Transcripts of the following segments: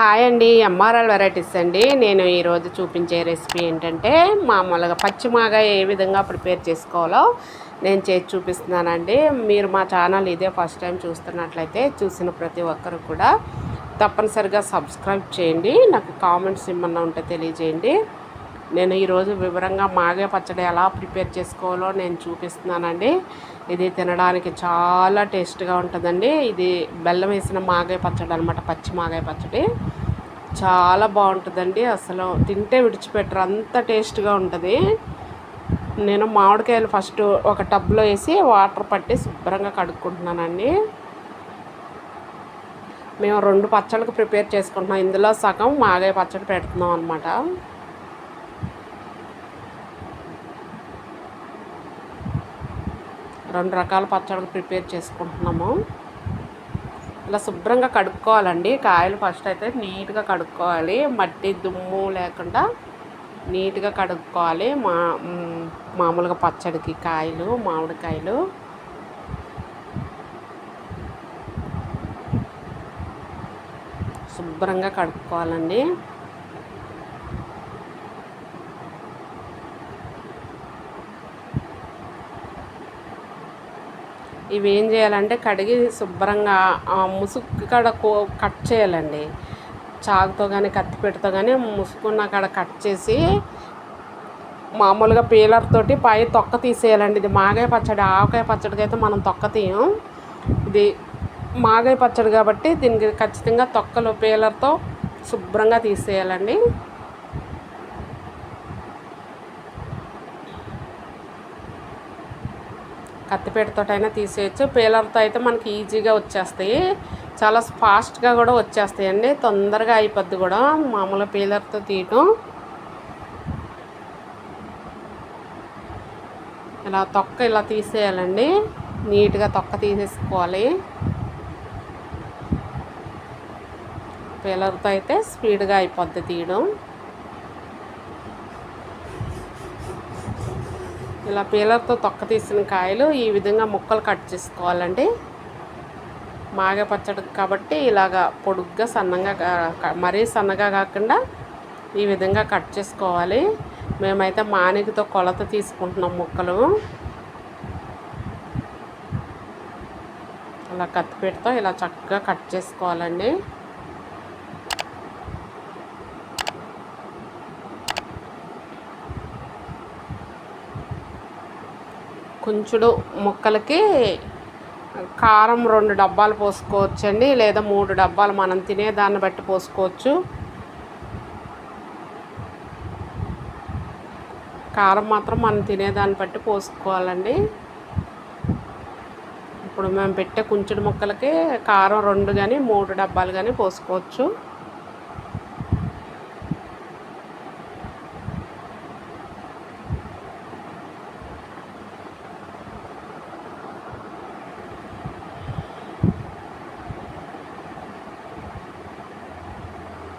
Hi అండి MRL varieties అండి. నేను ఈరోజు చూపించే రెసిపీ ఏంటంటే మామూలుగా పచ్చిమాగా ఏ విధంగా ప్రిపేర్ చేసుకోవాలో నేను చేసి చూపిస్తున్నానండి. మీరు మా ఛానల్ ఇదే ఫస్ట్ టైం చూస్తున్నట్లయితే చూసిన ప్రతి ఒక్కరు కూడా తప్పనిసరిగా సబ్స్క్రైబ్ చేయండి. నాకు కామెంట్స్ ఏమన్నా ఉంటే తెలియజేయండి. నేను ఈరోజు వివరంగా మాగే పచ్చడి ఎలా ప్రిపేర్ చేసుకోవాలో నేను చూపిస్తున్నానండి. ఇది తినడానికి చాలా టేస్ట్గా ఉంటుందండి. ఇది బెల్లం వేసిన మాగాయ పచ్చడి అనమాట పచ్చి మాగాయ పచ్చడి. చాలా బాగుంటుందండి. అసలు తింటే విడిచిపెట్టరు అంత టేస్ట్గా ఉంటుంది. నేను మామిడికాయలు ఫస్ట్ ఒక టబ్లో వేసి వాటర్ పట్టి శుభ్రంగా కడుక్కుంటున్నానండి. మేము రెండు పచ్చళ్ళకు ప్రిపేర్ చేసుకుంటున్నాం. ఇందులో సగం మాగాయ పచ్చడి పెడుతున్నాం అనమాట రెండు రకాల పచ్చడికి ప్రిపేర్ చేసుకుంటున్నాము. ఇలా శుభ్రంగా కడుక్కోవాలండి. కాయలు ఫస్ట్ అయితే నీట్గా కడుక్కోవాలి. మట్టి దుమ్ము లేకుండా నీట్గా కడుక్కోవాలి. మా మామూలుగా పచ్చడికి కాయలు మామిడికాయలు. శుభ్రంగా కడుక్కోవాలండి. ఇవి ఏం చేయాలంటే కడిగి శుభ్రంగా ముసుగు కాడ కో కట్ చేయాలండి. చాకుతో కానీ కత్తిపెట్టతో కానీ ముసుకున్న కాడ కట్ చేసి మామూలుగా పీలర్ తోటి పై తొక్క తీసేయాలండి. ఇది మాగాయ పచ్చడి ఆవకాయ పచ్చడికి అయితే మనం తొక్క తీయం. ఇది మాగాయ పచ్చడి కాబట్టి దీనికి ఖచ్చితంగా తొక్కలు పీలర్తో శుభ్రంగా తీసేయాలండి. కత్తిపేటతోటైనా తీసేయచ్చు. పీలర్తో అయితే మనకి ఈజీగా వచ్చేస్తాయి. చాలా ఫాస్ట్గా కూడా వచ్చేస్తాయండి. తొందరగా అయిపోద్ది కూడా. మామూలుగా పీలర్తో తీయటం. ఇలా తొక్క ఇలా తీసేయాలండి. నీట్గా తొక్క తీసేసుకోవాలి. పీలర్తో అయితే స్పీడ్గా అయిపోద్ది తీయడం. ఇలా పీలర్తో తొక్క తీసిన కాయలు ఈ విధంగా ముక్కలు కట్ చేసుకోవాలండి. మాగ పచ్చడి కాబట్టి ఇలాగా పొడుగ్గా సన్నగా మరీ సన్నగా కాకుండా ఈ విధంగా కట్ చేసుకోవాలి. మేమైతే మానికతో కొలత తీసుకుంటున్నాం ముక్కలు. అలా కత్తిపీటతో ఇలా చక్కగా కట్ చేసుకోవాలండి. కుంచుడు ముక్కలకి కారం రెండు డబ్బాలు పోసుకోవచ్చండి లేదా మూడు డబ్బాలు మనం తినేదాన్ని బట్టి పోసుకోవచ్చు. కారం మాత్రం మనం తినేదాన్ని బట్టి పోసుకోవాలండి. ఇప్పుడు మేము పెట్టే కుంచుడు ముక్కలకి కారం రెండు కానీ మూడు డబ్బాలు కానీ పోసుకోవచ్చు.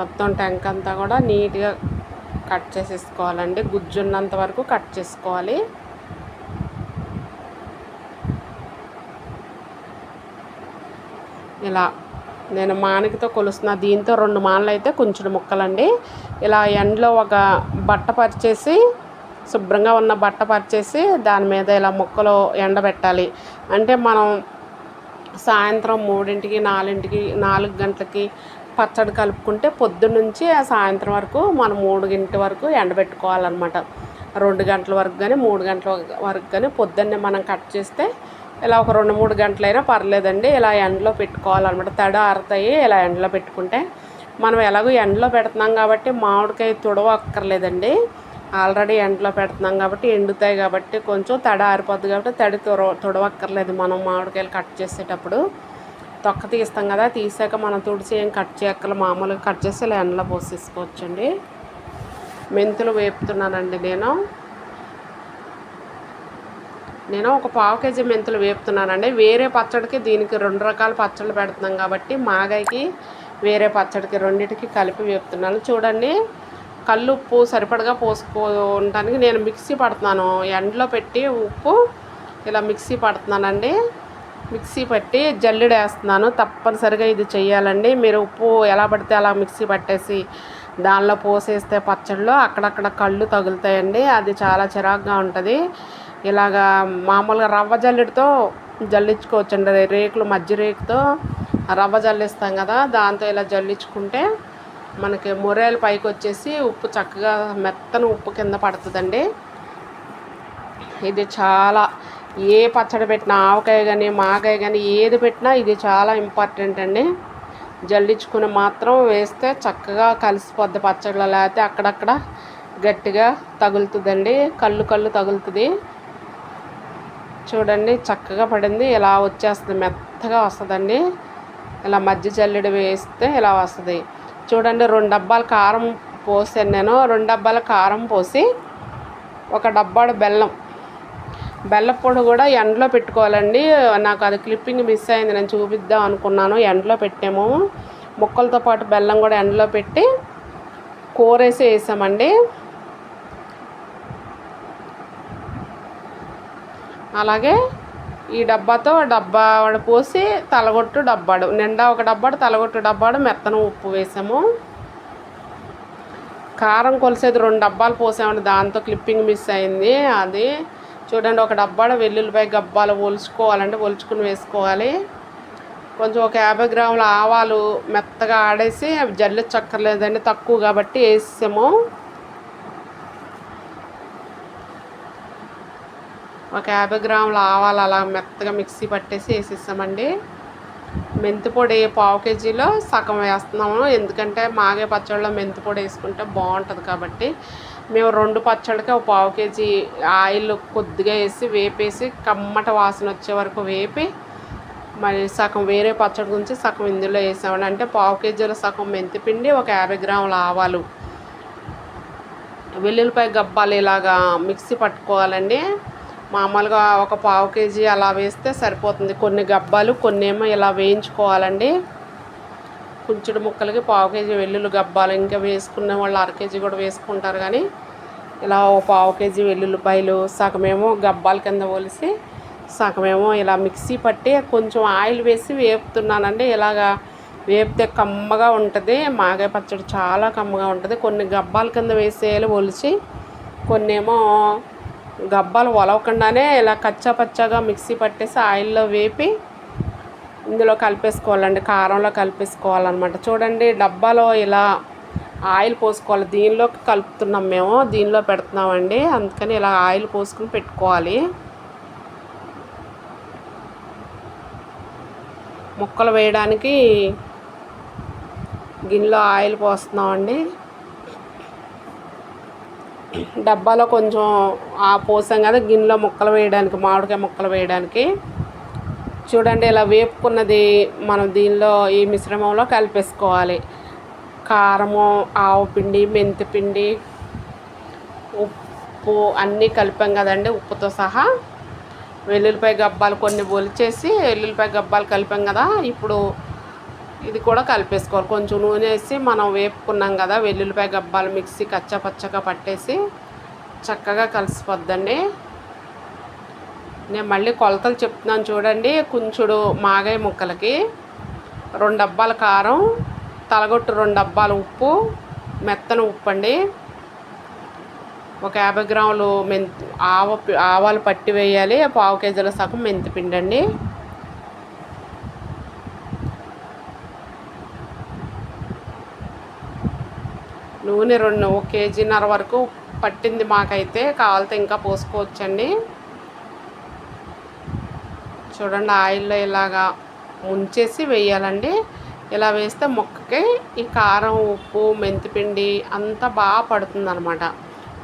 మొత్తం ట్యాంక్ అంతా కూడా నీట్గా కట్ చేసేసుకోవాలండి. గుజ్జున్నంత వరకు కట్ చేసుకోవాలి. ఇలా నేను మానికతో కొలుస్తున్నా దీంతో రెండు మానలు అయితే కొంచెం ముక్కలండి. ఇలా ఎండలో ఒక బట్ట పరిచేసి శుభ్రంగా ఉన్న బట్ట పరిచేసి దాని మీద ఇలా ముక్కలు ఎండబెట్టాలి. అంటే మనం సాయంత్రం మూడింటికి నాలుగింటికి నాలుగు గంటలకి పచ్చడి కలుపుకుంటే పొద్దున్నుంచి సాయంత్రం వరకు మనం మూడు గంటల వరకు ఎండబెట్టుకోవాలన్నమాట. రెండు గంటల వరకు కానీ మూడు గంటల వరకు కానీ పొద్దున్నే మనం కట్ చేస్తే ఇలా ఒక రెండు మూడు గంటలైనా పర్లేదండి. ఇలా ఎండలో పెట్టుకోవాలన్నమాట. తడ ఆరుతాయి ఇలా ఎండలో పెట్టుకుంటే మనం ఎలాగో ఎండలో పెడుతున్నాం కాబట్టి మామిడికాయ తుడవ అక్కర్లేదండి ఆల్రెడీ ఎండలో పెడుతున్నాం కాబట్టి ఎండుతాయి కాబట్టి కొంచెం తడ ఆరిపోద్ది కాబట్టి తడి తుడ తుడవక్కర్లేదు మనం మామిడికాయలు కట్ చేసేటప్పుడు. తొక్క తీస్తాం కదా తీసాక మనం తుడిచి ఏం కట్ చేయక్కలు మామూలుగా కట్ చేసి ఇలా ఎండలో పోసేసుకోవచ్చండి. మెంతులు వేపుతున్నానండి నేను. నేను ఒక పావు కేజీ మెంతులు వేపుతున్నానండి. వేరే పచ్చడికి దీనికి రెండు రకాల పచ్చళ్ళు పెడుతున్నాం కాబట్టి మాగాయకి వేరే పచ్చడికి రెండింటికి కలిపి వేపుతున్నాను. చూడండి కళ్ళు ఉప్పు సరిపడగా పోసుకోవడానికి నేను మిక్సీ పడుతున్నాను. ఎండలో పెట్టి ఉప్పు ఇలా మిక్సీ పడుతున్నానండి. మిక్సీ పట్టి జల్లెడ వేస్తున్నాను తప్పనిసరిగా ఇది చేయాలండి మీరు ఉప్పు ఎలా పడితే అలా మిక్సీ పట్టేసి దానిలో పోసేస్తే పచ్చళ్ళు అక్కడక్కడ కళ్ళు తగులుతాయండి. అది చాలా చిరాకుగా ఉంటుంది. ఇలాగా మామూలుగా రవ్వ జల్లెడతో జల్లించుకోవచ్చండి. రేకులు మధ్య రేకుతో రవ్వ జల్లిస్తాం కదా దాంతో ఇలా జల్లించుకుంటే మనకి మురేలు పైకి వచ్చేసి ఉప్పు చక్కగా మెత్తన ఉప్పు కింద పడుతుందండి. ఇది చాలా ఏ పచ్చడి పెట్టినా ఆవకాయ కానీ మాకాయ కానీ ఏది పెట్టినా ఇది చాలా ఇంపార్టెంట్ అండి. జల్లించుకుని మాత్రం వేస్తే చక్కగా కలిసిపోద్ది పచ్చడిలో లేకపోతే అక్కడక్కడ గట్టిగా తగులుతుందండి. కళ్ళు కళ్ళు తగులుతుంది. చూడండి చక్కగా పడింది. ఇలా వచ్చేస్తుంది. మెత్తగా వస్తుందండి. ఇలా మధ్య జల్లెడు వేస్తే ఇలా వస్తుంది. చూడండి రెండు డబ్బాలు కారం పోసాను నేను. రెండు డబ్బాల కారం పోసి ఒక డబ్బాడు బెల్లం బెల్లపొడి కూడా ఎండలో పెట్టుకోవాలండి. నాకు అది క్లిప్పింగ్ మిస్ అయింది నేను చూపిద్దాం అనుకున్నాను. ఎండలో పెట్టాము. ముక్కలతో పాటు బెల్లం కూడా ఎండలో పెట్టి కూరేసి వేసామండి. అలాగే ఈ డబ్బాతో డబ్బా పోసి తలగొట్టు డబ్బాడు నిండా ఒక డబ్బాడు తలగొట్టు డబ్బాడు మెత్తన ఉప్పు వేసాము. కారం కొలిసేది రెండు డబ్బాలు పోసామండి. దాంతో క్లిప్పింగ్ మిస్ అయింది. అది చూడండి ఒక డబ్బాడ వెల్లుల్లిపాయ గబ్బాలు ఒలుచుకోవాలంటే ఒలుచుకుని వేసుకోవాలి. కొంచెం ఒక యాభై గ్రాముల ఆవాలు మెత్తగా ఆడేసి అవి జల్లించక్కర్లేదండి తక్కువ కాబట్టి వేసాము ఒక యాభై గ్రాముల ఆవాలు అలా మెత్తగా మిక్సీ పట్టేసి వేసేసామండి. మెంతి పొడి పావు కేజీలో సగం వేస్తున్నాము ఎందుకంటే మాగే పచ్చడిలో మెంతి పొడి వేసుకుంటే బాగుంటుంది కాబట్టి. మేము రెండు పచ్చడికి ఒక పావు కేజీ ఆయిల్ కొద్దిగా వేసి వేపేసి కమ్మట వాసన వచ్చే వరకు వేపి మరి సగం వేరే పచ్చడి గురించి సగం ఇందులో వేసామండి అంటే పావు కేజీలో సగం మెంతిపిండి ఒక యాభై గ్రాముల ఆవాలు. వెల్లుల్లిపాయ గబ్బాలు ఇలాగా మిక్సీ పట్టుకోవాలండి. మామూలుగా ఒక పావు కేజీ అలా వేస్తే సరిపోతుంది. కొన్ని గబ్బాలు కొన్ని ఏమో ఇలా వేయించుకోవాలండి. కుంచుడు ముక్కలకి పావు కేజీ వెల్లుల్లి గబ్బాలు ఇంకా వేసుకునే వాళ్ళు అర కేజీ కూడా వేసుకుంటారు కానీ ఇలా ఓ పావు కేజీ వెల్లుల్లిపాయలు సగమేమో గబ్బాల కింద ఒలిసి సగమేమో ఇలా మిక్సీ పట్టి కొంచెం ఆయిల్ వేసి వేపుతున్నానండి. ఇలాగా వేపితే కమ్మగా ఉంటుంది మాగాయ పచ్చడి చాలా కమ్మగా ఉంటుంది. కొన్ని గబ్బాల కింద వేసేయాలి ఒలిచి కొన్ని ఏమో గబ్బాలు ఒలవకుండానే ఇలా కచ్చా పచ్చాగా మిక్సీ పట్టేసి ఆయిల్లో వేపి ఇందులో కలిపేసుకోవాలండి కారంలో కలిపేసుకోవాలన్నమాట. చూడండి డబ్బాలో ఇలా ఆయిల్ పోసుకోవాలి. దీనిలోకి కలుపుతున్నాం మేము దీనిలో పెడుతున్నామండి. అందుకని ఇలా ఆయిల్ పోసుకుని పెట్టుకోవాలి. ముక్కలు వేయడానికి గిన్నెలో ఆయిల్ పోస్తున్నామండి. డబ్బాలో కొంచెం ఆ పోసాం కదా గిన్నెలో ముక్కలు వేయడానికి మామిడికాయ ముక్కలు వేయడానికి. చూడండి ఇలా వేపుకున్నది మనం దీనిలో ఈ మిశ్రమంలో కలిపేసుకోవాలి. కారము ఆవు పిండి మెంతి పిండి ఉప్పు అన్నీ కలిపాం కదండి ఉప్పుతో సహా. వెల్లుల్లిపాయ గబ్బాలు కొన్ని ఒలిచేసి వెల్లుల్లిపాయ గబ్బాలు కలిపాం కదా ఇప్పుడు ఇది కూడా కలిపేసుకోవాలి. కొంచెం నూనె వేసి మనం వేపుకున్నాం కదా వెల్లుల్లిపాయ గబ్బాలు మిక్సీ కచ్చపచ్చగా పట్టేసి చక్కగా కలిసిపోద్దండి. నేను మళ్ళీ కొలతలు చెప్తున్నాను చూడండి. కుంచుడు మాగాయ ముక్కలకి రెండు డబ్బాల కారం తలగొట్టు రెండు డబ్బాల ఉప్పు మెత్తన ఉప్పు అండి. ఒక యాభై గ్రాములు మెంతి ఆవ ఆవాలు పట్టి వేయాలి. పావు కేజీల సగం మెంతిపిండి అండి. నూనె రెండు ఒక కేజీన్నర వరకు పట్టింది మాకైతే. కావాలితే ఇంకా పోసుకోవచ్చండి. చూడండి ఆయిల్లో ఇలాగా ముంచేసి వేయాలండి. ఇలా వేస్తే మొక్కకి ఈ కారం ఉప్పు మెంతిపిండి అంతా బాగా పడుతుంది అనమాట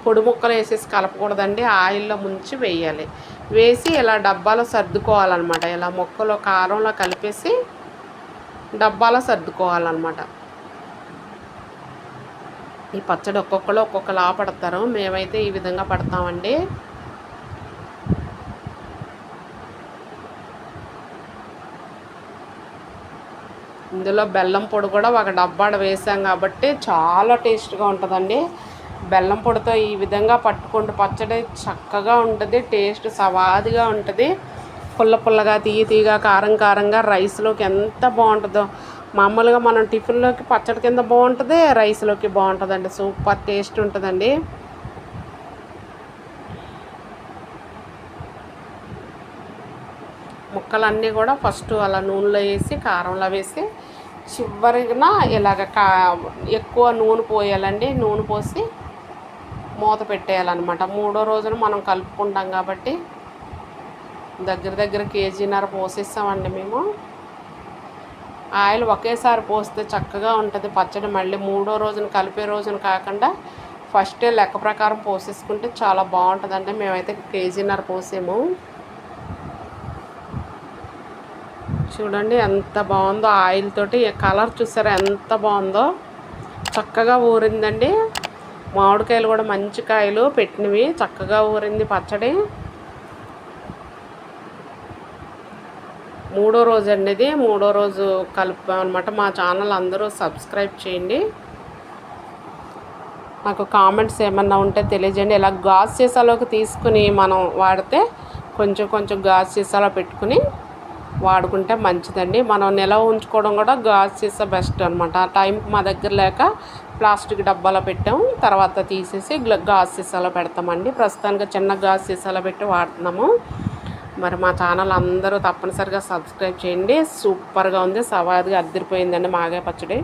పొడి ముక్కలు వేసేసి కలపకూడదండి ఆయిల్లో ముంచి వేయాలి. వేసి ఇలా డబ్బాలో సర్దుకోవాలన్నమాట. ఇలా మొక్కలో కారంలో కలిపేసి డబ్బాలో సర్దుకోవాలన్నమాట. ఈ పచ్చడి ఒక్కొక్కరు ఒక్కొక్కలా పడతారు. మేమైతే ఈ విధంగా పడతామండి. ఇందులో బెల్లం పొడి కూడా ఒక డబ్బాడ వేసాం కాబట్టి చాలా టేస్ట్గా ఉంటుందండి. బెల్లం పొడితో ఈ విధంగా పట్టుకుంటూ పచ్చడి చక్కగా ఉంటుంది టేస్ట్ సవాదిగా ఉంటుంది. పుల్ల పుల్లగా తీయ తీయగా కారం కారంగా రైస్లోకి ఎంత బాగుంటుందో. మామూలుగా మనం టిఫిన్లోకి పచ్చడి కింద బాగుంటుంది రైస్లోకి బాగుంటుందండి. సూపర్ టేస్ట్ ఉంటుందండి. ముక్కలన్నీ కూడా ఫస్ట్ అలా నూనెలో వేసి కారంలో వేసి చివరిన ఇలాగ కా ఎక్కువ నూనె పోయాలండి. నూనె పోసి మూత పెట్టేయాలన్నమాట. మూడో రోజున మనం కలుపుకుంటాం కాబట్టి దగ్గర దగ్గర కేజీన్నర పోసేస్తామండి మేము. ఆయిల్ ఒకేసారి పోస్తే చక్కగా ఉంటుంది పచ్చడి. మళ్ళీ మూడో రోజున కలిపే రోజున కాకుండా ఫస్టే లెక్క ప్రకారం పోసేసుకుంటే చాలా బాగుంటుందండి. మేమైతే కేజీన్నర పోసాము. చూడండి ఎంత బాగుందో ఆయిల్ తోటి. కలర్ చూసారా ఎంత బాగుందో. చక్కగా ఊరిందండి. మామిడికాయలు కూడా మంచి కాయలు పెట్టినవి. చక్కగా ఊరింది పచ్చడి. మూడో రోజు అండి ఇది. మూడో రోజు కలుపుతామన్నమాట మా ఛానల్ అందరూ సబ్స్క్రైబ్ చేయండి. నాకు కామెంట్స్ ఏమన్నా ఉంటే తెలియజేయండి. ఇలా గాస్ సీసాలోకి తీసుకుని మనం వాడితే కొంచెం కొంచెం గాస్ సీసాలో పెట్టుకుని వాడుకుంటే మంచిదండి. మనం నిలవ ఉంచుకోవడం కూడా గాజు సీసా బెస్ట్ అనమాట ఆ టైంకి మా దగ్గర లేక ప్లాస్టిక్ డబ్బాలో పెట్టాము తర్వాత తీసేసి గాజు సీసాలో పెడతామండి. ప్రస్తుతానికి చిన్న గాజు సీసాలో పెట్టి వాడుతున్నాము. మరి మా ఛానల్ అందరూ తప్పనిసరిగా సబ్స్క్రైబ్ చేయండి. సూపర్గా ఉంది. సవాదిగా అద్దరిపోయిందండి మాగే పచ్చడి.